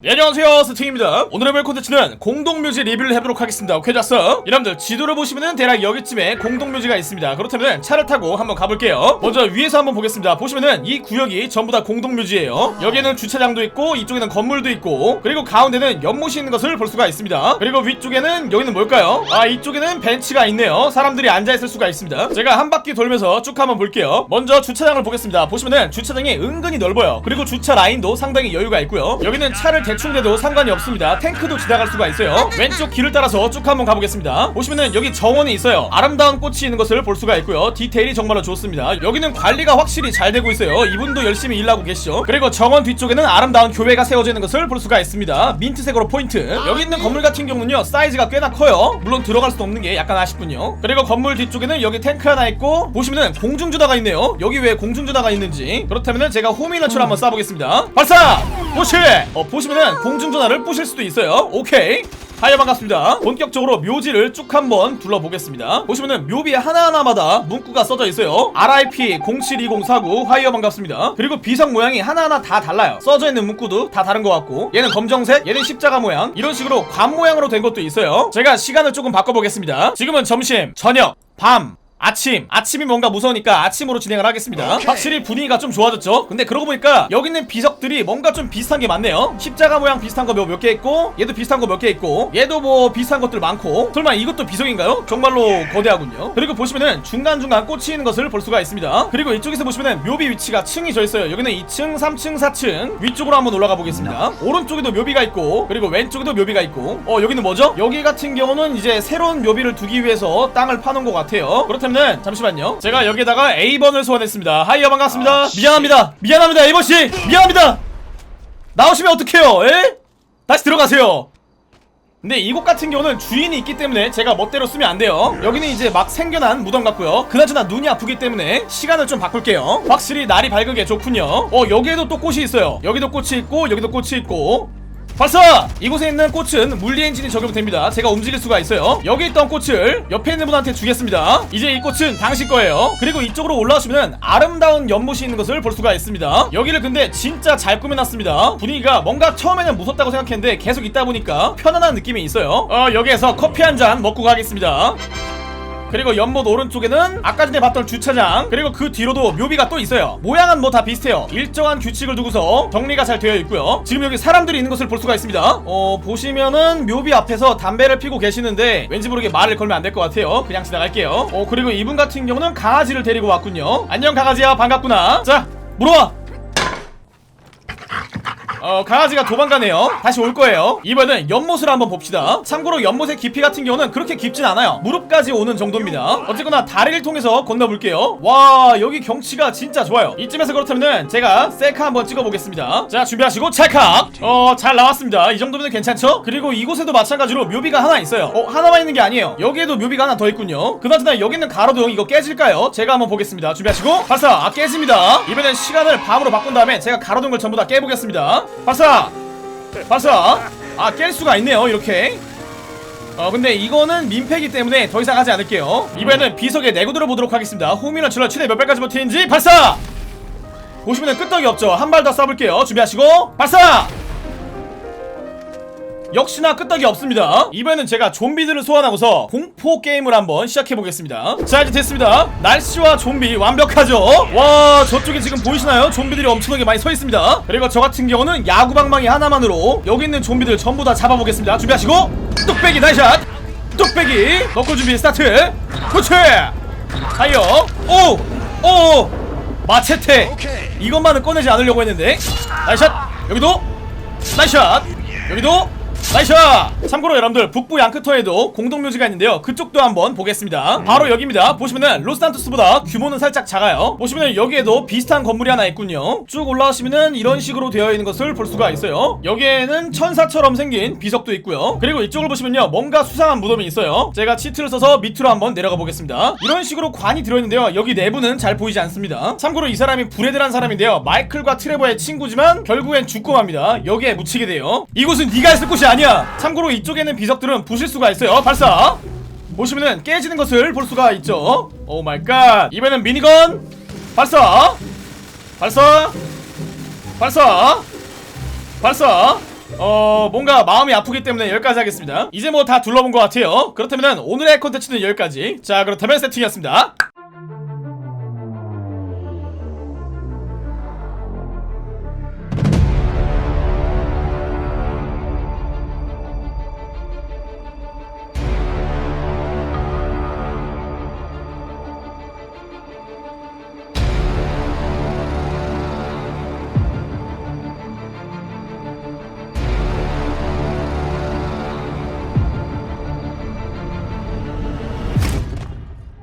네, 안녕하세요. 스팅입니다. 오늘의 별 콘텐츠는 공동묘지 리뷰를 해보도록 하겠습니다. 오케이 좋았어 여러분들 지도를 보시면은 대략 여기쯤에 공동묘지가 있습니다. 그렇다면 차를 타고 한번 가볼게요. 먼저 위에서 한번 보겠습니다. 보시면은 이 구역이 전부 다 공동묘지예요. 여기는 주차장도 있고 이쪽에는 건물도 있고 그리고 가운데는 연못이 있는 것을 볼 수가 있습니다. 그리고 위쪽에는 여기는 뭘까요? 아 이쪽에는 벤치가 있네요. 사람들이 앉아있을 수가 있습니다. 제가 한 바퀴 돌면서 쭉 한번 볼게요. 먼저 주차장을 보겠습니다. 보시면은 주차장이 은근히 넓어요. 그리고 주차 라인도 상당히 여유가 있고요. 여기는 차를 대충 대도 상관이 없습니다. 탱크도 지나갈 수가 있어요. 왼쪽 길을 따라서 쭉 한번 가보겠습니다. 보시면은 여기 정원이 있어요. 아름다운 꽃이 있는 것을 볼 수가 있고요. 디테일이 정말로 좋습니다. 여기는 관리가 확실히 잘 되고 있어요. 이분도 열심히 일하고 계시죠. 그리고 정원 뒤쪽에는 아름다운 교회가 세워져 있는 것을 볼 수가 있습니다. 민트색으로 포인트. 여기 있는 건물 같은 경우는요 사이즈가 꽤나 커요. 물론 들어갈 수도 없는 게 약간 아쉽군요. 그리고 건물 뒤쪽에는 여기 탱크 하나 있고 보시면은 공중전화가 있네요. 여기 왜 공중전화가 있는지. 그렇다면은 제가 호미너처를 한번 쏴보겠습니다. 발사 보시 어 보시면은 공중전화를 부실 수도 있어요. 오케이. 하여 반갑습니다. 본격적으로 묘지를 쭉 한번 둘러보겠습니다. 보시면은 묘비 하나하나마다 문구가 써져 있어요. RIP 072049 하이어 반갑습니다. 그리고 비석 모양이 하나하나 다 달라요. 써져 있는 문구도 다 다른 것 같고 얘는 검정색 얘는 십자가 모양. 이런 식으로 관 모양으로 된 것도 있어요. 제가 시간을 조금 바꿔보겠습니다. 지금은 점심 저녁 밤 아침 아침이 뭔가 무서우니까 아침으로 진행을 하겠습니다. 확실히 분위기가 좀 좋아졌죠? 근데 그러고 보니까 여기 있는 비석들이 뭔가 좀 비슷한 게 많네요. 십자가 모양 비슷한 거 몇 개 있고 얘도 비슷한 거 몇 개 있고 얘도 뭐 비슷한 것들 많고. 설마 이것도 비석인가요? 정말로 거대하군요. 그리고 보시면은 중간중간 꽂히 있는 것을 볼 수가 있습니다. 그리고 이쪽에서 보시면은 묘비 위치가 층이 져 있어요. 여기는 2층 3층 4층 위쪽으로 한번 올라가 보겠습니다. 오른쪽에도 묘비가 있고 그리고 왼쪽에도 묘비가 있고. 어 여기는 뭐죠? 여기 같은 경우는 이제 새로운 묘비를 두기 위해서 땅을 파놓은 것 같아요. 그렇다면 잠시만요. 제가 여기에다가 A번을 소환했습니다. 하이어 반갑습니다. 미안합니다. 미안합니다 A번씨. 미안합니다. 나오시면 어떡해요 에? 다시 들어가세요. 근데 이곳 같은 경우는 주인이 있기 때문에 제가 멋대로 쓰면 안 돼요. 여기는 이제 막 생겨난 무덤 같고요. 그나저나 눈이 아프기 때문에 시간을 좀 바꿀게요. 확실히 날이 밝은 게 좋군요. 어 여기에도 또 꽃이 있어요. 여기도 꽃이 있고 여기도 꽃이 있고 발사! 이곳에 있는 꽃은 물리 엔진이 적용됩니다. 제가 움직일 수가 있어요. 여기 있던 꽃을 옆에 있는 분한테 주겠습니다. 이제 이 꽃은 당신 거예요. 그리고 이쪽으로 올라오시면 아름다운 연못이 있는 것을 볼 수가 있습니다. 여기를 근데 진짜 잘 꾸며놨습니다. 분위기가 뭔가 처음에는 무섭다고 생각했는데 계속 있다 보니까 편안한 느낌이 있어요. 어, 여기에서 커피 한 잔 먹고 가겠습니다. 그리고 연못 오른쪽에는 아까 전에 봤던 주차장 그리고 그 뒤로도 묘비가 또 있어요. 모양은 뭐 다 비슷해요. 일정한 규칙을 두고서 정리가 잘 되어 있고요. 지금 여기 사람들이 있는 것을 볼 수가 있습니다. 어 보시면은 묘비 앞에서 담배를 피고 계시는데 왠지 모르게 말을 걸면 안 될 것 같아요. 그냥 지나갈게요. 어 그리고 이분 같은 경우는 강아지를 데리고 왔군요. 안녕 강아지야. 반갑구나. 자 물어와 어 강아지가 도망가네요. 다시 올 거예요. 이번엔 연못을 한번 봅시다. 참고로 연못의 깊이 같은 경우는 그렇게 깊진 않아요. 무릎까지 오는 정도입니다. 어쨌거나 다리를 통해서 건너볼게요. 와 여기 경치가 진짜 좋아요. 이쯤에서 그렇다면 제가 셀카 한번 찍어보겠습니다. 자 준비하시고 찰칵! 어잘 나왔습니다. 이 정도면 괜찮죠? 그리고 이곳에도 마찬가지로 묘비가 하나 있어요. 어 하나만 있는 게 아니에요. 여기에도 묘비가 하나 더 있군요. 그나저나 여기 있는 가로등 이거 깨질까요? 제가 한번 보겠습니다. 준비하시고 발사! 아 깨집니다. 이번엔 시간을 밤으로 바꾼 다음에 제가 가로등을 전부 다 깨보겠습니다 발사! 발사! 아 깰 수가 있네요 이렇게. 어 근데 이거는 민폐기 때문에 더 이상 하지 않을게요. 이번에는 비석에 내고 들어보도록 하겠습니다. 호미너 출혈 최대 몇 발까지 버티는지. 발사! 보시면 끄떡이 없죠. 한 발 더 쏴볼게요. 준비하시고. 발사 역시나 끄떡이 없습니다. 이번에는 제가 좀비들을 소환하고서 공포 게임을 한번 시작해보겠습니다. 자 이제 됐습니다. 날씨와 좀비 완벽하죠? 와 저쪽에 지금 보이시나요? 좀비들이 엄청나게 많이 서 있습니다. 그리고 저 같은 경우는 야구방망이 하나만으로 여기 있는 좀비들 전부 다 잡아보겠습니다. 준비하시고 뚝배기 나이샷! 뚝배기! 넣고 준비 스타트! 그렇지! 하이어! 오오! 마체테! 이것만은 꺼내지 않으려고 했는데 나이샷! 여기도! 나이샷! 여기도 나이샷! 참고로 여러분들 북부 양크터에도 공동묘지가 있는데요. 그쪽도 한번 보겠습니다. 바로 여기입니다. 보시면은 로스탄토스보다 규모는 살짝 작아요. 보시면은 여기에도 비슷한 건물이 하나 있군요. 쭉 올라오시면은 이런 식으로 되어 있는 것을 볼 수가 있어요. 여기에는 천사처럼 생긴 비석도 있고요. 그리고 이쪽을 보시면요. 뭔가 수상한 무덤이 있어요. 제가 치트를 써서 밑으로 한번 내려가 보겠습니다. 이런 식으로 관이 들어있는데요. 여기 내부는 잘 보이지 않습니다. 참고로 이 사람이 브레드란 사람인데요. 마이클과 트레버의 친구지만 결국엔 죽고 맙니다. 여기에 묻히게 돼요. 이곳은 네가 있을 곳이 아니야. 참고로 이쪽에는 비석들은 부실 수가 있어요. 발사. 보시면은 깨지는 것을 볼 수가 있죠. 오 마이 갓 이번엔 미니건. 발사. 발사. 발사. 발사. 어 뭔가 마음이 아프기 때문에 여기까지 하겠습니다. 이제 뭐 다 둘러본 것 같아요. 그렇다면 오늘의 콘텐츠는 여기까지. 자 그렇다면 세팅이었습니다